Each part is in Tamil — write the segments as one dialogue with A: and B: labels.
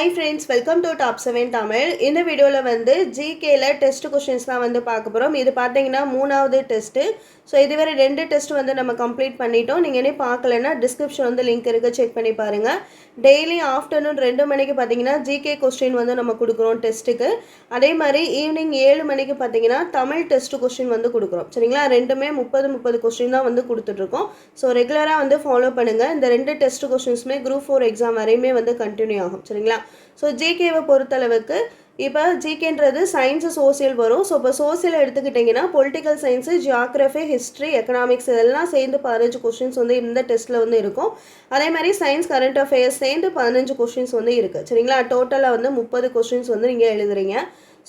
A: Hi friends welcome to top seven Tamil இந்த வீடியோவில் வந்து ஜிகேல டெஸ்ட் கொஷின்ஸ் தான் வந்து பார்க்க போகிறோம் இது பார்த்தீங்கன்னா மூணாவது டெஸ்ட்டு ஸோ இதுவரை ரெண்டு டெஸ்ட் வந்து நம்ம கம்ப்ளீட் பண்ணிட்டோம். நீங்கள் என்ன பார்க்கலன்னா டிஸ்கிரிப்ஷன் வந்து லிங்க் இருக்குது செக் பண்ணி பாருங்கள் டெய்லி ஆஃப்டர்நூன் ரெண்டு மணிக்கு பார்த்தீங்கன்னா ஜிகே கொஸ்டின் வந்து நம்ம கொடுக்குறோம் டெஸ்ட்டுக்கு. அதே மாதிரி ஈவினிங் ஏழு மணிக்கு பார்த்தீங்கன்னா தமிழ் டெஸ்ட் கொஸ்டின் வந்து கொடுக்குறோம். சரிங்களா? ரெண்டுமே முப்பது முப்பது கொஸ்டின் தான் வந்து கொடுத்துட்ருக்கோம். ஸோ ரெகுலராக வந்து ஃபாலோ பண்ணுங்கள் இந்த ரெண்டு டெஸ்ட் கொஸ்டின்ஸுமே குரூப் ஃபோர் எக்ஸாம் வரையுமே வந்து கண்டினியூ ஆகும். சரிங்களா? ஸோ ஜிகேவை பொறுத்தளவுக்கு இப்போ ஜிகேன்றது சயின்ஸு சோசியல் வரும். ஸோ இப்போ சோசியல் எடுத்துக்கிட்டிங்கன்னா political science geography history economics இதெல்லாம் சேர்ந்து பதினஞ்சு கொஷின்ஸ் வந்து இந்த டெஸ்ட்டில் வந்து இருக்கும். அதே மாதிரி சயின்ஸ் கரண்ட் அஃபேர்ஸ் சேர்ந்து பதினஞ்சு கொஷின்ஸ் வந்து இருக்குது சரிங்களா? டோட்டலாக வந்து முப்பது கொஷின்ஸ் வந்து நீங்கள் எழுதுறீங்க.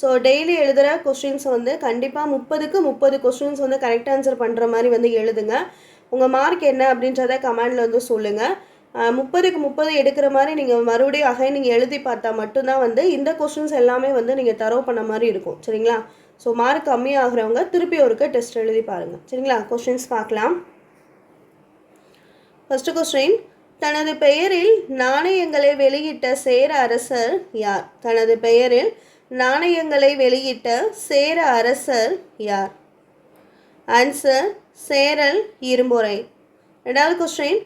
A: ஸோ டெய்லி எழுதுகிற கொஸ்டின்ஸ் வந்து கண்டிப்பாக முப்பதுக்கு முப்பது கொஸ்டின்ஸ் வந்து கரெக்ட் ஆன்சர் பண்ணுற மாதிரி வந்து எழுதுங்க. உங்கள் மார்க் என்ன அப்படின்றத கமெண்டில் வந்து சொல்லுங்கள் முப்பதுக்கு முப்பது எடுக்கிற மாதிரி நீங்கள் மறுபடியும் அகை நீங்கள் எழுதி பார்த்தா மட்டும்தான் வந்து இந்த கொஸ்டின்ஸ் எல்லாமே வந்து நீங்கள் தரோ பண்ண மாதிரி இருக்கும். சரிங்களா? ஸோ மார்க் கம்மியாகிறவங்க திருப்பி ஒருக்க டெஸ்ட் எழுதி பாருங்கள் சரிங்களா? கொஸ்டின்ஸ் பார்க்கலாம். ஃபஸ்ட்டு கொஸ்டின் தனது பெயரில் நாணயங்களை வெளியிட்ட சேர அரசர் யார்? தனது பெயரில் நாணயங்களை வெளியிட்ட சேர அரசர் யார்? ஆன்சர் சேரல் இரும்புரை ரெண்டாவது கொஸ்டின்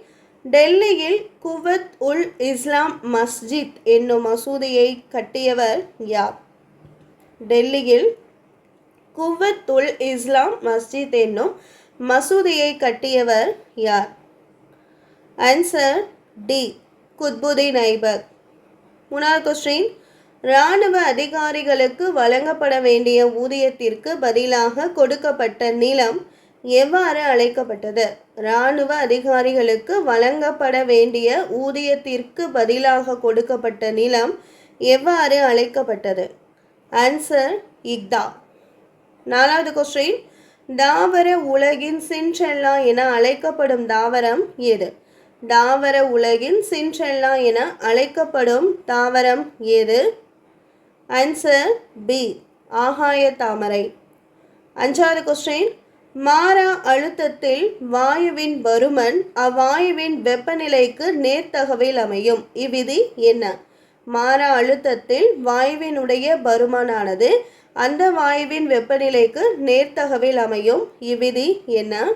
A: டெல்லியில் குவத் உல் இஸ்லாம் மஸ்ஜித் என்னும் மசூதியை கட்டியவர் யார்? டெல்லியில் குவத் உல் இஸ்லாம் மஸ்ஜித் என்னும் மசூதியை கட்டியவர் யார்? ஆன்சர் டி குத்புதீன் ஐபக் மூணாவது கொஸ்டின் இராணுவ அதிகாரிகளுக்கு வழங்கப்பட வேண்டிய ஊதியத்திற்கு பதிலாக கொடுக்கப்பட்ட நிலம் எவ்வாறு அழைக்கப்பட்டது? இராணுவ அதிகாரிகளுக்கு வழங்கப்பட வேண்டிய ஊதியத்திற்கு பதிலாக கொடுக்கப்பட்ட நிலம் எவ்வாறு அழைக்கப்பட்டது? ஆன்சர் இக்தா நாலாவது கொஸ்டின் தாவர உலகின் சின்ட்ரெல்லா என அழைக்கப்படும் தாவரம் எது தாவர உலகின் சின்ட்ரெல்லா என அழைக்கப்படும் தாவரம் எது ஆன்சர் பி ஆகாய தாமரை. அஞ்சாவது கொஸ்டின் மாறா அழுத்தத்தில் வாயுவின் பருமன் அவ்வாயுவின் வெப்பநிலைக்கு நேர்த்தகவில் அமையும். இவ்விதி என்ன? மாறா அழுத்தத்தில் வாயுவினுடைய பருமனானது அந்த வாயுவின் வெப்பநிலைக்கு நேர்த்தகவில் அமையும். இவ்விதி என்ன?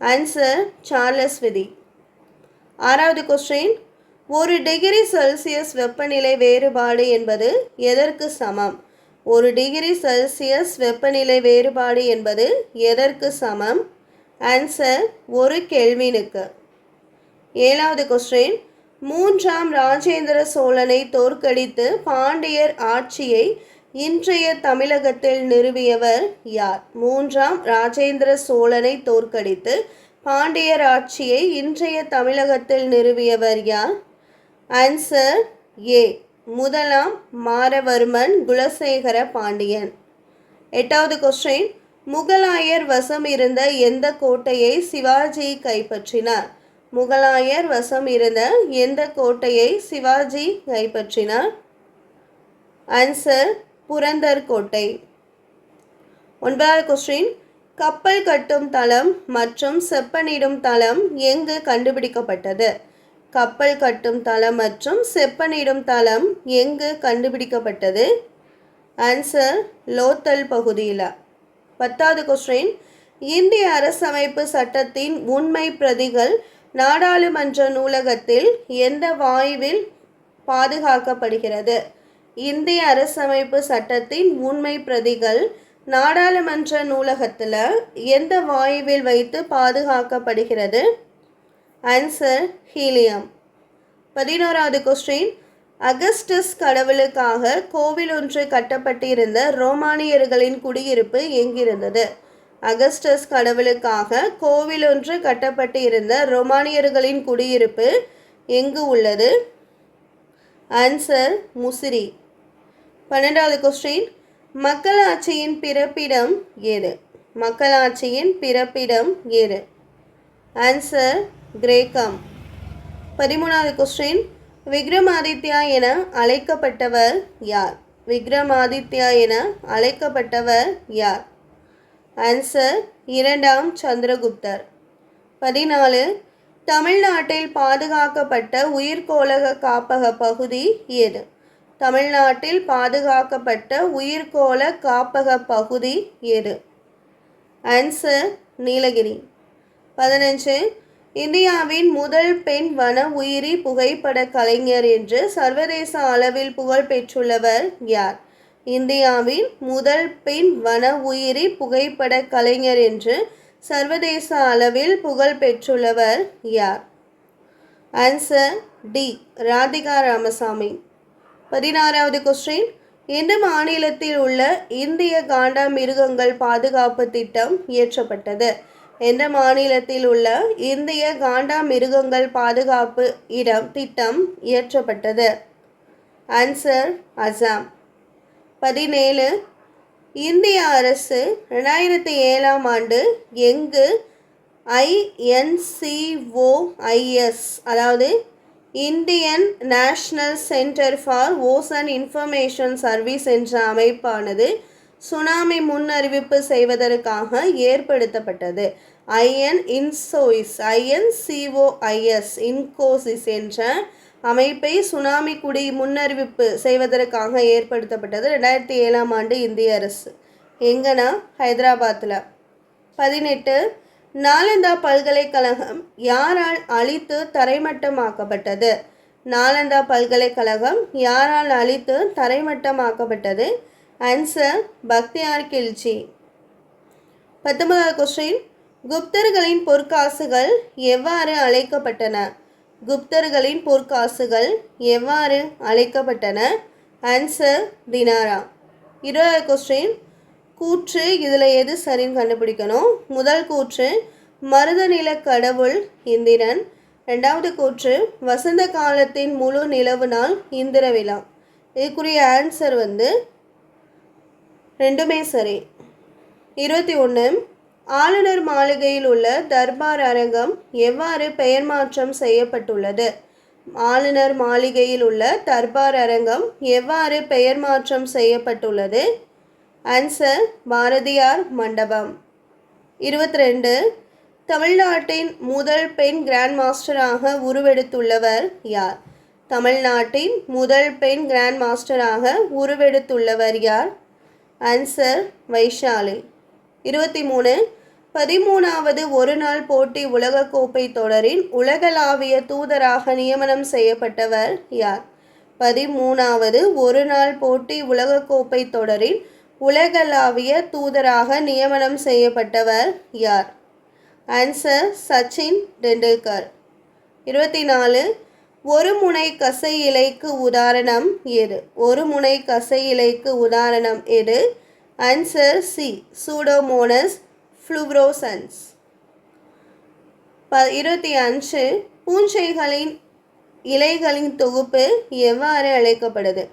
A: ஆன்சர் சார்லஸ் விதி. ஆறாவது கொஸ்டின் ஒரு டிகிரி செல்சியஸ் வெப்பநிலை வேறுபாடு என்பது எதற்கு சமம்? ஒரு டிகிரி செல்சியஸ் வெப்பநிலை வேறுபாடு என்பது எதற்கு சமம்? ஆன்சர் ஒரு கெல்வினுக்கு. ஏழாவது கொஸ்டின் மூன்றாம் ராஜேந்திர சோழனை தோற்கடித்து பாண்டியர் ஆட்சியை இன்றைய தமிழகத்தில் நிறுவியவர் யார்? மூன்றாம் ராஜேந்திர சோழனை தோற்கடித்து பாண்டியர் ஆட்சியை இன்றைய தமிழகத்தில் நிறுவியவர் யார்? ஆன்சர் ஏ முதலாம் மாரவர்மன் குலசேகர பாண்டியன். எட்டாவது கொஸ்டின் முகலாயர் வசம் இருந்த எந்த கோட்டையை சிவாஜி கைப்பற்றினார்? முகலாயர் வசம் இருந்த எந்த கோட்டையை சிவாஜி கைப்பற்றினார்? ஆன்சர் புரந்தர் கோட்டை. ஒன்பதாவது கொஸ்டின் கப்பல் கட்டும் தளம் மற்றும் செப்பனிடும் தளம் எங்கு கண்டுபிடிக்கப்பட்டது? கப்பல் கட்டும் தளம் மற்றும் செப்பனிடும் தளம் எங்கு கண்டுபிடிக்கப்பட்டது? ஆன்சர் லோத்தல் பகுதியில். பத்தாவது கொஸ்டின் இந்திய அரசமைப்பு சட்டத்தின் உண்மை பிரதிகள் நாடாளுமன்ற நூலகத்தில் எந்த வாயுவில் பாதுகாக்கப்படுகிறது? இந்திய அரசமைப்பு சட்டத்தின் உண்மை பிரதிகள் நாடாளுமன்ற நூலகத்தில் எந்த வாயுவில் வைத்து பாதுகாக்கப்படுகிறது? ஆன்சர் ஹீலியம் பதினோராவது கொஸ்டின் அகஸ்டஸ் கடவுளுக்காக கோவில் ஒன்று கட்டப்பட்டிருந்த ரோமானியர்களின் குடியிருப்பு எங்கிருந்தது? அகஸ்டஸ் கடவுளுக்காக கோவில் ஒன்று கட்டப்பட்டு இருந்த ரோமானியர்களின் குடியிருப்பு எங்கு உள்ளது? ஆன்சர் முசிறி. பன்னெண்டாவது கொஸ்டின் மக்களாட்சியின் பிறப்பிடம் ஏது? மக்களாட்சியின் பிறப்பிடம் ஏது? ஆன்சர் கிரேக்கம். பதிமூணாவது கொஸ்டின் விக்ரமாதித்யா என அழைக்கப்பட்டவர் யார்? விக்ரமாதித்யா என அழைக்கப்பட்டவர் யார்? ஆன்சர் இரண்டாம் சந்திரகுப்தர். பதினாலு தமிழ்நாட்டில் பாதுகாக்கப்பட்ட உயிர்கோளக காப்பக பகுதி எது தமிழ்நாட்டில் பாதுகாக்கப்பட்ட உயிர்கோள காப்பக பகுதி எது ஆன்சர் நீலகிரி. பதினஞ்சு இந்தியாவின் முதல் பெண் வன உயிரி புகைப்பட கலைஞர் என்று சர்வதேச அளவில் புகழ் பெற்றுள்ளவர் யார்? இந்தியாவின் முதல் பெண் வன உயிரி புகைப்பட கலைஞர் என்று சர்வதேச அளவில் புகழ் பெற்றுள்ளவர் யார்? Answer T Radhika Ramasamy. பதினாறாவது கொஸ்டின் எந்த மாநிலத்தில் உள்ள இந்திய காண்டா மிருகங்கள் பாதுகாப்பு திட்டம் இயற்றப்பட்டது? எந்த மாநிலத்தில் உள்ள இந்திய காண்டா மிருகங்கள் பாதுகாப்பு இடம் திட்டம் இயற்றப்பட்டது. ஆன்சர் அசாம் பதினேழு இந்திய அரசு ரெண்டாயிரத்தி ஏழாம் ஆண்டு எங்கு ஐஎன்சிஓஐஎஸ் அதாவது Indian national centre for ocean information service என்ற அமைப்பானது சுனாமி முன்னறிவிப்பு செய்வதற்காக ஏற்படுத்தப்பட்டது. ஐஎன் இன்சோயிஸ் ஐஎன்சிஓஐஎஸ் இன்கோசிஸ் என்ற அமைப்பை சுனாமி குடி முன்னறிவிப்பு செய்வதற்காக ஏற்படுத்தப்பட்டது ரெண்டாயிரத்தி ஏழாம் ஆண்டு இந்திய அரசு. எங்கன்னா ஹைதராபாத்தில் பதினெட்டு நாலந்தா பல்கலைக்கழகம் யாரால் அழித்து தரைமட்டமாக்கப்பட்டது? நாலந்தா பல்கலைக்கழகம் யாரால் அழித்து தரைமட்டமாக்கப்பட்டது? ஆன்சர் பக்தியார் கில்ஜி பத்தொன்பதாவது கொஸ்டின் குப்தர்களின் பொற்காசுகள் எவ்வாறு அழைக்கப்பட்டன? குப்தர்களின் பொற்காசுகள் எவ்வாறு அழைக்கப்பட்டன? ஆன்சர் தினாரா. இருபதாவது கொஸ்டின் கூற்று இதில் எது சரின்னு கண்டுபிடிக்கணும். முதல் கூற்று மருதநில கடவுள் இந்திரன். ரெண்டாவது கூற்று வசந்த காலத்தின் முழு நிலவு நாள் இந்திர விழா இதுக்குரிய ஆன்சர் வந்து ரெண்டுமே சரி. இருபத்தி ஒன்று ஆளுநர் மாளிகையில் உள்ள தர்பார் அரங்கம் எவ்வாறு பெயர் மாற்றம் செய்யப்பட்டுள்ளது? ஆளுநர் மாளிகையில் உள்ள தர்பார் அரங்கம் எவ்வாறு பெயர் மாற்றம் செய்யப்பட்டுள்ளது? ஆன்சர் பாரதியார் மண்டபம். இருபத்தி ரெண்டு தமிழ்நாட்டின் முதல் பெண் கிராண்ட் மாஸ்டராக உருவெடுத்துள்ளவர் யார்? தமிழ்நாட்டின் முதல் பெண் கிராண்ட் மாஸ்டராக உருவெடுத்துள்ளவர் யார்? ஆன்சர் வைஷாலி இருபத்தி மூணு. பதிமூணாவது ஒருநாள் போட்டி உலகக்கோப்பை தொடரின் உலகளாவிய தூதராக நியமனம் செய்யப்பட்டவர் யார்? பதிமூணாவது ஒருநாள் போட்டி உலகக்கோப்பை தொடரின் உலகளாவிய தூதராக நியமனம் செய்யப்பட்டவர் யார்? ஆன்சர் சச்சின் டெண்டுல்கர் இருபத்தி நாலு. ஒரு முனை கசை இலைக்கு உதாரணம் எது ஒரு முனை கசை இலைக்கு உதாரணம் எது ஆன்சர் சி சூடோமோனஸ் ஃப்ளூரோசன்ஸ் ப இருபத்தி அஞ்சு பூஞ்சைகளின் இலைகளின் தொகுப்பு எவ்வாறு அழைக்கப்படுது?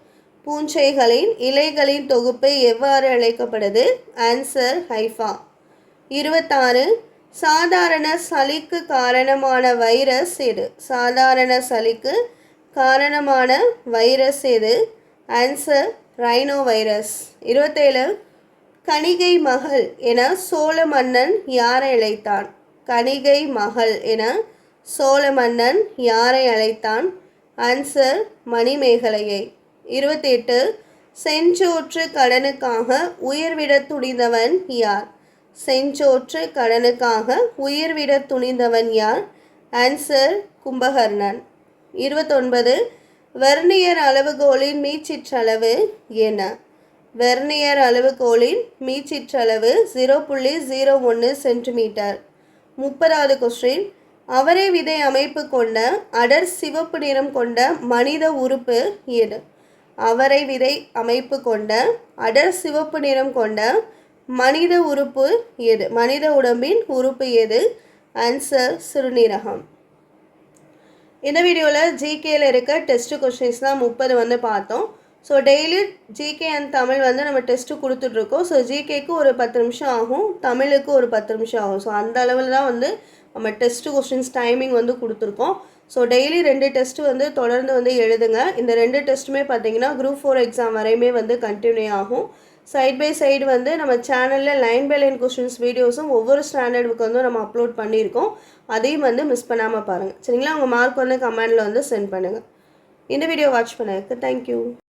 A: பூஞ்சைகளின் இலைகளின் தொகுப்பு எவ்வாறு அழைக்கப்படுது? ஆன்சர் ஹைஃபா இருபத்தாறு சாதாரண சளிக்கு காரணமான வைரஸ் எது? சாதாரண சளிக்கு காரணமான வைரஸ் எது? ஆன்சர் ரைனோ வைரஸ் இருபத்தேழு கணிகை மகள் என சோழ மன்னன் யாரை அழைத்தான்? கணிகை மகள் என சோழ மன்னன் யாரை அழைத்தான்? ஆன்சர் மணிமேகலையை. இருபத்தி எட்டு செஞ்சோற்று கடனுக்காக உயிர்விட துணிந்தவன் யார்? செஞ்சோற்று கடனுக்காக உயிர்விட துணிந்தவன் யார்? ஆன்சர் கும்பகர்ணன். இருபத்தொன்பது வெர்னியர் அளவுகோலின் மீச்சிற்றளவு என்ன? வெர்னியர் அளவுகோலின் மீச்சிற்றளவு ஜீரோ புள்ளி ஜீரோ ஒன்று சென்டிமீட்டர். முப்பதாவது கொஸ்டின் அவரை விதை அமைப்பு கொண்ட அடர் சிவப்பு நிறம் கொண்ட மனித உறுப்பு எது? அவரை விதை அமைப்பு கொண்ட அடர் சிவப்பு நிறம் கொண்ட மனித உறுப்பு எது? மனித உடம்பின் உறுப்பு எது? ஆன்சர் சிறுநீரகம். இந்த வீடியோவில் ஜிகேயில் இருக்க டெஸ்ட்டு கொஷின்ஸ் தான் முப்பது வந்து பார்த்தோம். So daily GK and Tamil வந்து நம்ம டெஸ்ட்டு கொடுத்துட்ருக்கோம் ஸோ ஜிகேக்கு ஒரு பத்து நிமிஷம் ஆகும். தமிழுக்கு ஒரு பத்து நிமிஷம் ஆகும். ஸோ அந்த அளவில் தான் வந்து நம்ம டெஸ்ட்டு கொஸ்டின்ஸ் டைமிங் வந்து கொடுத்துருக்கோம். ஸோ டெய்லி ரெண்டு டெஸ்ட்டு வந்து தொடர்ந்து வந்து எழுதுங்க. இந்த ரெண்டு டெஸ்ட்டுமே பார்த்தீங்கன்னா குரூப் ஃபோர் எக்ஸாம் வரையுமே வந்து கண்டினியூ ஆகும். சைட் பை சைடு வந்து நம்ம சேனலில் லைன் பை லைன் கொஷின்ஸ் வீடியோஸும் ஒவ்வொரு ஸ்டாண்டர்டுக்கு வந்து நம்ம அப்லோட் பண்ணியிருக்கோம். அதையும் வந்து மிஸ் பண்ணாமல் பாருங்கள் சரிங்களா? உங்கள் மார்க் வந்து கமெண்டில் வந்து சென்ட் பண்ணுங்கள் இந்த வீடியோ வாட்ச் பண்ணதுக்கு தேங்க்யூ